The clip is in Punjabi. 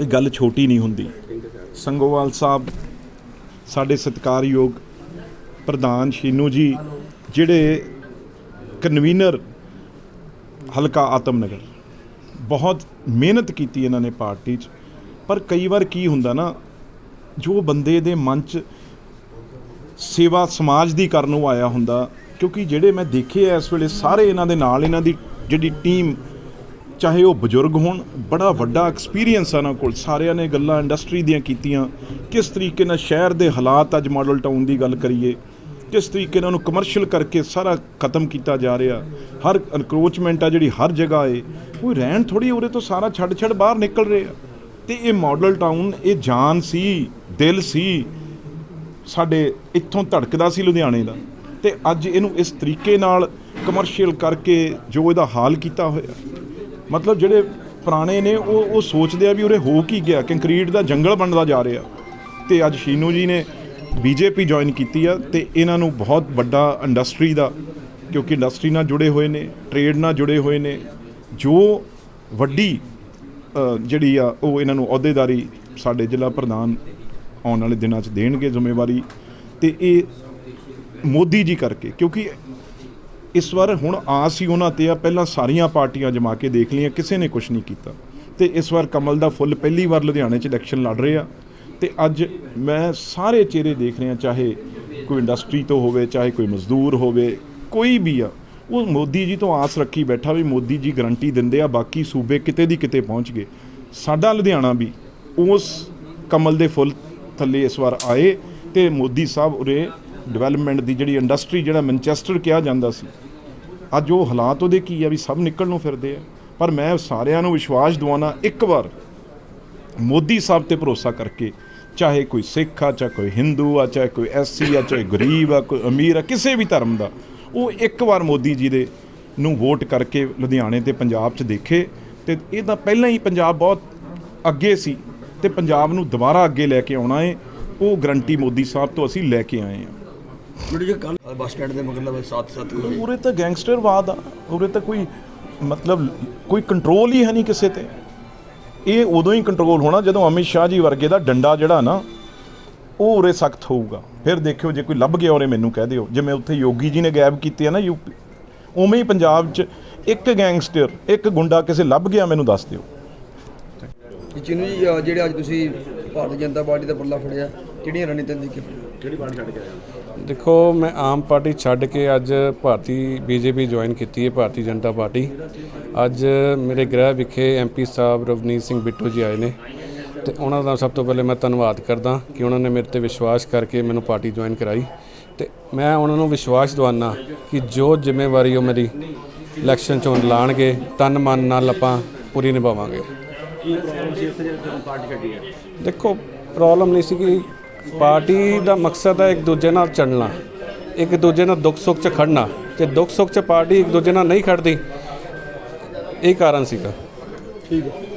ਇਹ ਗੱਲ ਛੋਟੀ ਨਹੀਂ ਹੁੰਦੀ। ਸੰਗੋਵਾਲ ਸਾਹਿਬ, ਸਾਡੇ ਸਤਿਕਾਰਯੋਗ ਪ੍ਰਧਾਨ ਸ਼ੀਨੂ ਜੀ, ਜਿਹੜੇ ਕਨਵੀਨਰ ਹਲਕਾ ਆਤਮਨਗਰ। ਬਹੁਤ ਮਿਹਨਤ ਕੀਤੀ ਇਹਨਾਂ ਨੇ ਪਾਰਟੀ 'ਚ, ਪਰ ਕਈ ਵਾਰ ਕੀ ਹੁੰਦਾ ਨਾ, ਜੋ ਬੰਦੇ ਦੇ ਮਨ 'ਚ ਸੇਵਾ ਸਮਾਜ ਦੀ ਕਰਨ ਨੂੰ ਆਇਆ ਹੁੰਦਾ, ਕਿਉਂਕਿ ਜਿਹੜੇ ਮੈਂ ਦੇਖੇ ਆ ਇਸ ਵੇਲੇ, ਸਾਰੇ ਇਹਨਾਂ ਦੇ ਨਾਲ ਇਹਨਾਂ ਦੀ ਜਿਹੜੀ ਟੀਮ ਚਾਹੇ ਉਹ ਬਜ਼ੁਰਗ ਹੋਣ, ਬੜਾ ਵੱਡਾ ਐਕਸਪੀਰੀਅੰਸ ਆ ਉਹਨਾਂ ਕੋਲ। ਸਾਰਿਆਂ ਨੇ ਗੱਲਾਂ ਇੰਡਸਟਰੀ ਦੀਆਂ ਕੀਤੀਆਂ। ਕਿਸ ਤਰੀਕੇ ਨਾਲ ਸ਼ਹਿਰ ਦੇ ਹਾਲਾਤ ਅੱਜ ਮਾਡਲ ਟਾਊਨ ਦੀ ਗੱਲ ਕਰੀਏ, ਕਿਸ ਤਰੀਕੇ ਨਾਲ ਉਹਨੂੰ ਕਮਰਸ਼ੀਅਲ ਕਰਕੇ ਸਾਰਾ ਖਤਮ ਕੀਤਾ ਜਾ ਰਿਹਾ। ਹਰ ਅਨਕਰੋਚਮੈਂਟ ਆ ਜਿਹੜੀ ਹਰ ਜਗ੍ਹਾ ਏ, ਕੋਈ ਰਹਿਣ ਥੋੜੀ ਉਰੇ ਤੋਂ ਸਾਰਾ ਛੱਡ ਛੱਡ ਬਾਹਰ ਨਿਕਲ ਰਿਹਾ। ਆ ਤੇ ਇਹ ਮਾਡਲ ਟਾਊਨ ਇਹ ਜਾਨ ਸੀ, ਦਿਲ ਸੀ, ਸਾਡੇ ਇੱਥੋਂ ਧੜਕਦਾ ਸੀ ਲੁਧਿਆਣੇ ਦਾ। ਤੇ ਅੱਜ ਇਹਨੂੰ ਇਸ ਤਰੀਕੇ ਨਾਲ ਕਮਰਸ਼ੀਅਲ ਕਰਕੇ ਜੋ ਇਹਦਾ ਹਾਲ ਕੀਤਾ ਹੋਇਆ। ਮਤਲਬ ਜਿਹੜੇ ਪੁਰਾਣੇ ਨੇ, ਉਹ ਉਹ ਸੋਚਦੇ ਆ ਵੀ ਉਰੇ ਹੋ ਕੀ ਗਿਆ? ਕੰਕਰੀਟ ਦਾ ਜੰਗਲ ਬਣਦਾ ਜਾ ਰਿਹਾ। ਤੇ ਅੱਜ ਸ਼ੀਨੂ ਜੀ ਨੇ ਬੀਜੇਪੀ ਜੁਆਇਨ ਕੀਤੀ ਆ ਤੇ ਇਹਨਾਂ ਨੂੰ ਬਹੁਤ ਵੱਡਾ ਇੰਡਸਟਰੀ ਦਾ, ਕਿਉਂਕਿ ਇੰਡਸਟਰੀ ਨਾਲ ਜੁੜੇ ਹੋਏ ਨੇ ਟ੍ਰੇਡ ਨਾਲ ਜੁੜੇ ਹੋਏ ਨੇ, ਜੋ ਵੱਡੀ ਜਿਹੜੀ ਆ, ਉਹ ਇਹਨਾਂ ਨੂੰ ਅਹੁਦੇਦਾਰੀ ਸਾਡੇ ਜ਼ਿਲ੍ਹਾ ਪ੍ਰਧਾਨ ਆਉਣ ਵਾਲੇ ਦਿਨਾਂ 'ਚ ਦੇਣਗੇ ਜ਼ਿੰਮੇਵਾਰੀ। ਤੇ ਇਹ ਮੋਦੀ ਜੀ ਕਰਕੇ, ਕਿਉਂਕਿ ਇਸ ਵਾਰ ਹੁਣ ਆਸ ਹੀ ਉਹਨਾਂ ਤੇ ਆ, ਪਹਿਲਾਂ ਸਾਰੀਆਂ ਪਾਰਟੀਆਂ ਜਮਾ ਕੇ ਦੇਖ ਲਈਆਂ, ਕਿਸੇ ਨੇ ਕੁਝ ਨਹੀਂ ਕੀਤਾ। ਤੇ ਇਸ ਵਾਰ ਕਮਲ ਦਾ ਫੁੱਲ ਪਹਿਲੀ ਵਾਰ ਲੁਧਿਆਣੇ 'ਚ ਇਲੈਕਸ਼ਨ ਲੜ ਰਹੇ ਆ। ਤੇ ਅੱਜ ਮੈਂ ਸਾਰੇ ਚਿਹਰੇ ਦੇਖ ਰਿਹਾ, ਚਾਹੇ ਕੋਈ ਇੰਡਸਟਰੀ ਤੋਂ ਹੋਵੇ, ਚਾਹੇ ਕੋਈ ਮਜ਼ਦੂਰ ਹੋਵੇ, ਕੋਈ ਵੀ ਆ, ਉਹ ਮੋਦੀ ਜੀ ਤੋਂ ਆਸ ਰੱਖੀ ਬੈਠਾ ਵੀ ਮੋਦੀ ਜੀ ਗਰੰਟੀ ਦਿੰਦੇ ਆ, ਬਾਕੀ ਸੂਬੇ ਕਿਤੇ ਦੀ ਕਿਤੇ ਪਹੁੰਚ ਗਏ। ਸਾਡਾ ਲੁਧਿਆਣਾ ਵੀ ਉਸ ਕਮਲ ਦੇ ਫੁੱਲ ਥੱਲੇ ਇਸ ਵਾਰ ਆਏ ਤੇ ਮੋਦੀ ਸਾਹਿਬ ਉਰੇ ਡਿਵੈਲਪਮੈਂਟ ਦੀ ਜਿਹੜੀ ਇੰਡਸਟਰੀ ਜਿਹੜਾ ਮੈਨਚੈਸਟਰ ਕਿਹਾ ਜਾਂਦਾ ਸੀ ਅੱਜ ਉਹ ਹਾਲਾਤ ਉਹਦੇ ਕੀ ਆ ਵੀ ਸਭ ਨਿਕਲ ਨੂੰ ਫਿਰਦੇ ਆ। ਪਰ ਮੈਂ ਸਾਰਿਆਂ ਨੂੰ ਵਿਸ਼ਵਾਸ ਦਿਵਾਉਣਾ, ਇੱਕ ਵਾਰ ਮੋਦੀ ਸਾਹਿਬ ਤੇ ਭਰੋਸਾ ਕਰਕੇ, ਚਾਹੇ ਕੋਈ ਸਿੱਖ ਆ, ਚਾਹੇ ਕੋਈ ਹਿੰਦੂ ਆ, ਚਾਹੇ ਕੋਈ ਐਸਸੀ ਆ, ਚਾਹੇ ਗਰੀਬ ਆ, ਕੋਈ ਅਮੀਰ ਆ, ਕਿਸੇ ਵੀ ਧਰਮ ਦਾ, ਉਹ ਇੱਕ ਵਾਰ ਮੋਦੀ ਜੀ ਦੇ ਨੂੰ ਵੋਟ ਕਰਕੇ ਲੁਧਿਆਣੇ ਤੇ ਪੰਜਾਬ 'ਚ ਦੇਖੇ ਤੇ ਇਹ ਤਾਂ ਪਹਿਲਾਂ ਹੀ ਪੰਜਾਬ ਬਹੁਤ ਅੱਗੇ ਸੀ ਤੇ ਪੰਜਾਬ ਨੂੰ ਦੁਬਾਰਾ ਅੱਗੇ ਲੈ ਕੇ ਆਉਣਾ ਏ, ਉਹ ਗਰੰਟੀ ਮੋਦੀ ਸਾਹਿਬ ਤੋਂ ਅਸੀਂ ਲੈ ਕੇ ਆਏ ਹਾਂ ਜਿਹੜੀ ਜੇ ਕੱਲ ਬੱਸ ਸਟੈਂਡ ਦੇ ਮਤਲਬ ਸਾਥ ਸਾਥ ਉਰੇ ਤਾਂ ਗੈਂਗਸਟਰਵਾਦ ਆ ਉਰੇ ਤਾਂ ਕੋਈ ਮਤਲਬ ਕੋਈ ਕੰਟਰੋਲ ਹੀ ਹੈ ਨਹੀਂ ਕਿਸੇ ਤੇ। ਇਹ ਉਦੋਂ ਹੀ ਕੰਟਰੋਲ ਹੋਣਾ ਜਦੋਂ ਅਮਿਤ ਸ਼ਾਹ ਜੀ ਵਰਗੇ ਦਾ ਡੰਡਾ ਜਿਹੜਾ ਨਾ ਉਹ ਉਰੇ ਸਖਤ ਹੋਊਗਾ। ਫਿਰ ਦੇਖਿਓ ਜੇ ਕੋਈ ਲੱਭ ਗਿਆ ਉਰੇ ਮੈਨੂੰ ਕਹਿ ਦਿਓ। ਜਿਵੇਂ ਉੱਥੇ ਯੋਗੀ ਜੀ ਨੇ ਗਾਇਬ ਕੀਤੀ ਹੈ ਨਾ ਯੂਪੀ ਉਵੇਂ ਹੀ ਪੰਜਾਬ 'ਚ ਇੱਕ ਗੈਂਗਸਟਰ ਇੱਕ ਗੁੰਡਾ ਕਿਸੇ ਲੱਭ ਗਿਆ ਮੈਨੂੰ ਦੱਸ ਦਿਓ। ਚਿੰਨੂ ਜੀ ਜਿਹੜੇ ਅੱਜ ਤੁਸੀਂ ਭਾਰਤੀ ਜਨਤਾ ਪਾਰਟੀ ਦਾ ਪੱਲਾ ਫੜਿਆ ਕਿਹੜੀਆਂ ਰਣਨੀਤੀਆਂ ਦੀ ਕੀ ਦੇਖੋ ਮੈਂ ਆਮ ਪਾਰਟੀ ਛੱਡ ਕੇ ਅੱਜ ਭਾਰਤੀ ਬੀਜੇਪੀ ਜੁਆਇਨ ਕੀਤੀ ਹੈ ਭਾਰਤੀ ਜਨਤਾ ਪਾਰਟੀ। ਅੱਜ ਮੇਰੇ ਗ੍ਰਹਿ ਵਿਖੇ ਐਮਪੀ ਸਾਹਿਬ ਰਵਨੀਤ ਸਿੰਘ ਬਿੱਟੂ ਜੀ ਆਏ ਨੇ ਤੇ ਉਹਨਾਂ ਦਾ ਸਭ ਤੋਂ ਪਹਿਲੇ ਮੈਂ ਧੰਨਵਾਦ ਕਰਦਾ ਕਿ ਉਹਨਾਂ ਨੇ ਮੇਰੇ ਤੇ ਵਿਸ਼ਵਾਸ ਕਰਕੇ ਮੈਨੂੰ ਪਾਰਟੀ ਜੁਆਇਨ ਕਰਾਈ। ਤੇ ਮੈਂ ਉਹਨਾਂ ਨੂੰ ਵਿਸ਼ਵਾਸ ਦਿਵਾਨਾ ਕਿ ਜੋ ਜ਼ਿੰਮੇਵਾਰੀ ਉਹ ਮੇਰੀ ਇਲੈਕਸ਼ਨ ਚੋਂ ਲਾਣਗੇ ਤਨ ਮਨ ਨਾਲ ਆਪਾਂ ਪੂਰੀ ਨਿਭਾਵਾਂਗੇ। ਦੇਖੋ ਪ੍ਰੋਬਲਮ ਨਹੀਂ ਸੀ ਕਿ ਪਾਰਟੀ ਦਾ ਮਕਸਦ ਹੈ ਇੱਕ ਦੂਜੇ ਨਾਲ ਚੱਲਣਾ ਇੱਕ ਦੂਜੇ ਨਾਲ ਦੁੱਖ ਸੁੱਖ 'ਚ ਖੜਨਾ ਤੇ ਦੁੱਖ ਸੁੱਖ 'ਚ ਪਾਰਟੀ ਇੱਕ ਦੂਜੇ ਨਾਲ ਨਹੀਂ ਖੜਦੀ ਇਹ ਕਾਰਨ ਸੀਗਾ। ਠੀਕ ਹੈ।